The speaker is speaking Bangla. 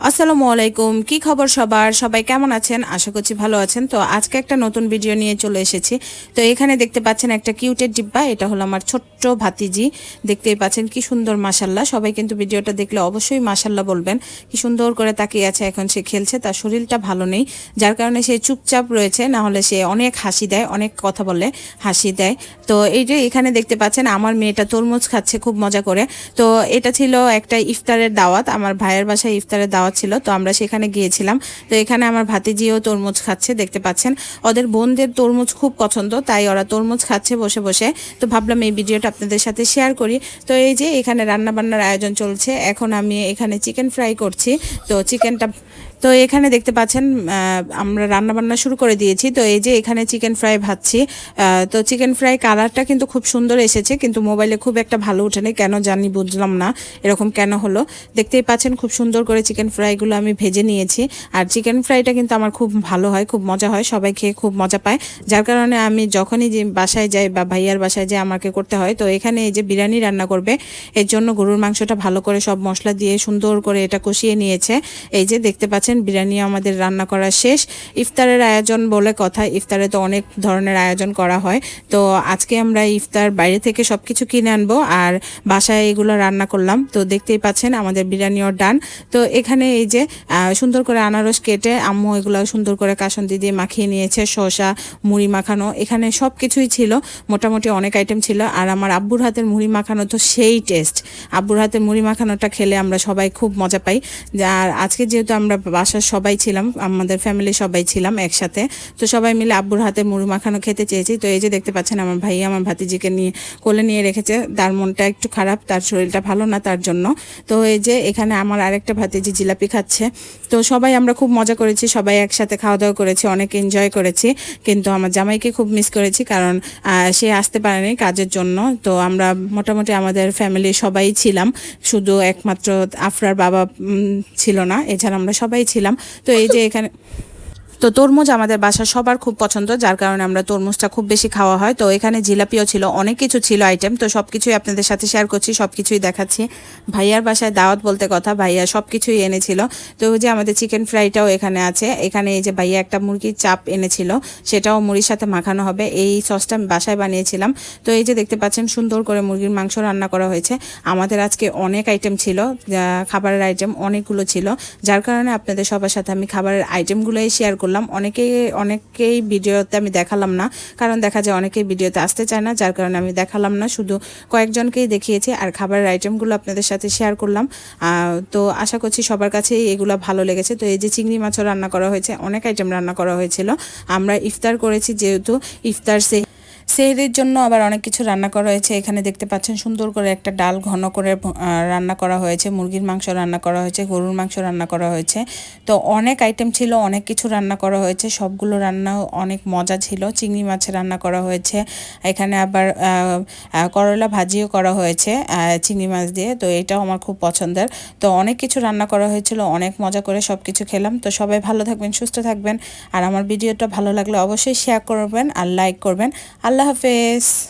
আসসালামু আলাইকুম, কি খবর সবার? সবাই কেমন আছেন? আশা করছি ভালো আছেন। তো আজকে একটা নতুন ভিডিও নিয়ে চলে এসেছি। তো এখানে দেখতে পাচ্ছেন একটা কিউটের ডিব্বা। এটা হলো আমার ছোট্ট ভাতিজি। দেখতেই পাচ্ছেন কি সুন্দর মাসাল্লাহ সবাই কিন্তু ভিডিওটা দেখলে অবশ্যই মাসাল্লাহ বলবেন। কি সুন্দর করে তাকিয়ে আছে এখন সে খেলছে। তার শরীরটা ভালো নেই। যার কারণে সে চুপচাপ রয়েছে। না হলে সে অনেক হাসি দেয়, অনেক কথা বলে হাসি দেয়। তো এই যে এখানে দেখতে পাচ্ছেন, আমার মেয়েটা তরমুজ খাচ্ছে, খুব মজা করে। তো এটা ছিল একটা ইফতারের দাওয়াত। আমার ভাইয়ের বাসায় ইফতারের দাওয়াত ছিল, তো আমরা সেখানে গিয়েছিলাম। তো এখানে আমার ভাতিজিও তরমুজ খাচ্ছে, দেখতে পাচ্ছেন। ওদের বোনদের তরমুজ খুব পছন্দ, তাই ওরা তরমুজ খাচ্ছে বসে বসে। তো ভাবলাম এই ভিডিওটা আপনাদের সাথে শেয়ার করি। তো এই যে এখানে রান্নাবান্নার আয়োজন চলছে, এখন আমি এখানে চিকেন ফ্রাই করছি। তো চিকেনটা তো এখানে দেখতে পাচ্ছেন আমরা রান্না বান্না শুরু করে দিয়েছি। তো এই যে এখানে চিকেন ফ্রাই ভাজছি। তো চিকেন ফ্রাই কালারটা কিন্তু খুব সুন্দর এসেছে, কিন্তু মোবাইলে খুব একটা ভালো ওঠেনি কেন জানি বুঝলাম না এরকম কেন হলো। দেখতেই পাচ্ছেন খুব সুন্দর করে চিকেন ফ্রাইগুলো আমি ভেজে নিয়েছি। আর চিকেন ফ্রাইটা কিন্তু আমার খুব ভালো হয়, খুব মজা হয়, সবাই খেয়ে খুব মজা পায়। যার কারণে আমি যখনই যে বাসায় যাই বা ভাইয়ার বাসায় যাই আমাকে করতে হয়, তো এখানে এই যে বিরিয়ানি রান্না করবে, এর জন্য গরুর মাংসটা ভালো করে সব মশলা দিয়ে সুন্দর করে এটা কষিয়ে নিয়েছে। এই যে দেখতে পাচ্ছেন বিরিয়ানি আমাদের রান্না করা শেষ। ইফতারের আয়োজন বলে কথা, ইফতারে তো অনেক ধরনের আয়োজন করা হয়। তো আজকে আমরা ইফতার বাইরে থেকে সব কিছু কিনে আনব আর বাসায় এগুলো রান্না করলাম। তো দেখতেই পাচ্ছেন আমাদের বিরিয়ানিও ডান। তো এখানে এই যে সুন্দর করে আনারস কেটে আম্মু এগুলো সুন্দর করে কাসন্দি দিয়ে মাখিয়ে নিয়েছে, শসা, মুড়ি মাখানো, এখানে সব কিছুই ছিল। মোটামুটি অনেক আইটেম ছিল। আর আমার আব্বুর হাতের মুড়ি মাখানো তো সেই টেস্ট। আব্বুর হাতের মুড়ি মাখানোটা খেলে আমরা সবাই খুব মজা পাই। আর আজকে যেহেতু আমরা বাসার সবাই ছিলাম, আমাদের ফ্যামিলি সবাই ছিলাম একসাথে। তো সবাই মিলে আব্বুর হাতে মুড়ি মাখানো খেতে চেয়েছি। তো এই যে দেখতে পাচ্ছেন, আমার ভাই আমার ভাতিজিকে নিয়ে, কোলে নিয়ে রেখেছে। তার মনটা একটু খারাপ, তার শরীরটা ভালো না তার জন্য। তো এই যে এখানে আমার আরেকটা ভাতিজি জিলাপি খাচ্ছে। তো সবাই আমরা খুব মজা করেছি, সবাই একসাথে খাওয়া দাওয়া করেছি, অনেক এনজয় করেছি। কিন্তু আমার জামাইকে খুব মিস করেছি কারণ সে আসতে পারেনি কাজের জন্য। তো আমরা মোটামুটি আমাদের ফ্যামিলি সবাই ছিলাম। শুধু একমাত্র আফরার বাবা ছিল না। এছাড়া আমরা সবাই ছিলাম। তো এই যে এখানে তো তরমুজ আমাদের বাসা সবার খুব পছন্দ, যার কারণে আমরা তরমুজটা খুব বেশি খাওয়া হয়। তো এখানে জিলাপিও ছিল, অনেক কিছু ছিল আইটেম তো সব কিছুই আপনাদের সাথে শেয়ার করছি সব কিছুই দেখাচ্ছি। ভাইয়ার বাসায় দাওয়াত বলতে কথা, ভাইয়া সব কিছুই এনেছিল। তো যে আমাদের চিকেন ফ্রাইটাও এখানে আছে। এখানে এই যে ভাইয়া একটা মুরগির চাপ এনেছিল, সেটাও মুড়ির সাথে মাখানো হবে। এই সসটা আমি বাসায় বানিয়েছিলাম। তো এই যে দেখতে পাচ্ছেন, সুন্দর করে মুরগির মাংস রান্না করা হয়েছে। আমাদের আজকে অনেক আইটেম ছিল খাবারের আইটেম অনেকগুলো ছিল। যার কারণে আপনাদের সবার সাথে আমি খাবারের আইটেমগুলোই শেয়ার করলাম। অনেকেই অনেকেই ভিডিওতে আমি দেখালাম না, কারণ দেখা যায় অনেকেই ভিডিওতে আসতে চায় না, যার কারণে আমি দেখালাম না, শুধু কয়েকজনকেই দেখিয়েছি আর খাবারের আইটেমগুলো আপনাদের সাথে শেয়ার করলাম। তো আশা করছি সবার কাছেই এগুলো ভালো লেগেছে। তো এই যে চিংড়ি মাছও রান্না করা হয়েছে, অনেক আইটেম রান্না করা হয়েছিল। আমরা ইফতার করেছি যেহেতু, ইফতার সে সেহরির জন্য আবার অনেক কিছু রান্না করা হয়েছে। এখানে দেখতে পাচ্ছেন সুন্দর করে একটা ডাল ঘন করে রান্না করা হয়েছে। মুরগির মাংস রান্না করা হয়েছে, গরুর মাংস রান্না করা হয়েছে। তো অনেক আইটেম ছিল, অনেক কিছু রান্না করা হয়েছে। সবগুলো রান্নাও অনেক মজা ছিল। চিংড়ি মাছের রান্না করা হয়েছে। এখানে আবার করলা ভাজিও করা হয়েছে চিংড়ি মাছ দিয়ে। তো এটাও আমার খুব পছন্দের। তো অনেক কিছু রান্না করা হয়েছিল, অনেক মজা করে সব কিছু খেলাম। তো সবাই ভালো থাকবেন, সুস্থ থাকবেন। আর আমার ভিডিওটা ভালো লাগলে অবশ্যই শেয়ার করবেন আর লাইক করবেন। আল্লাহ vez.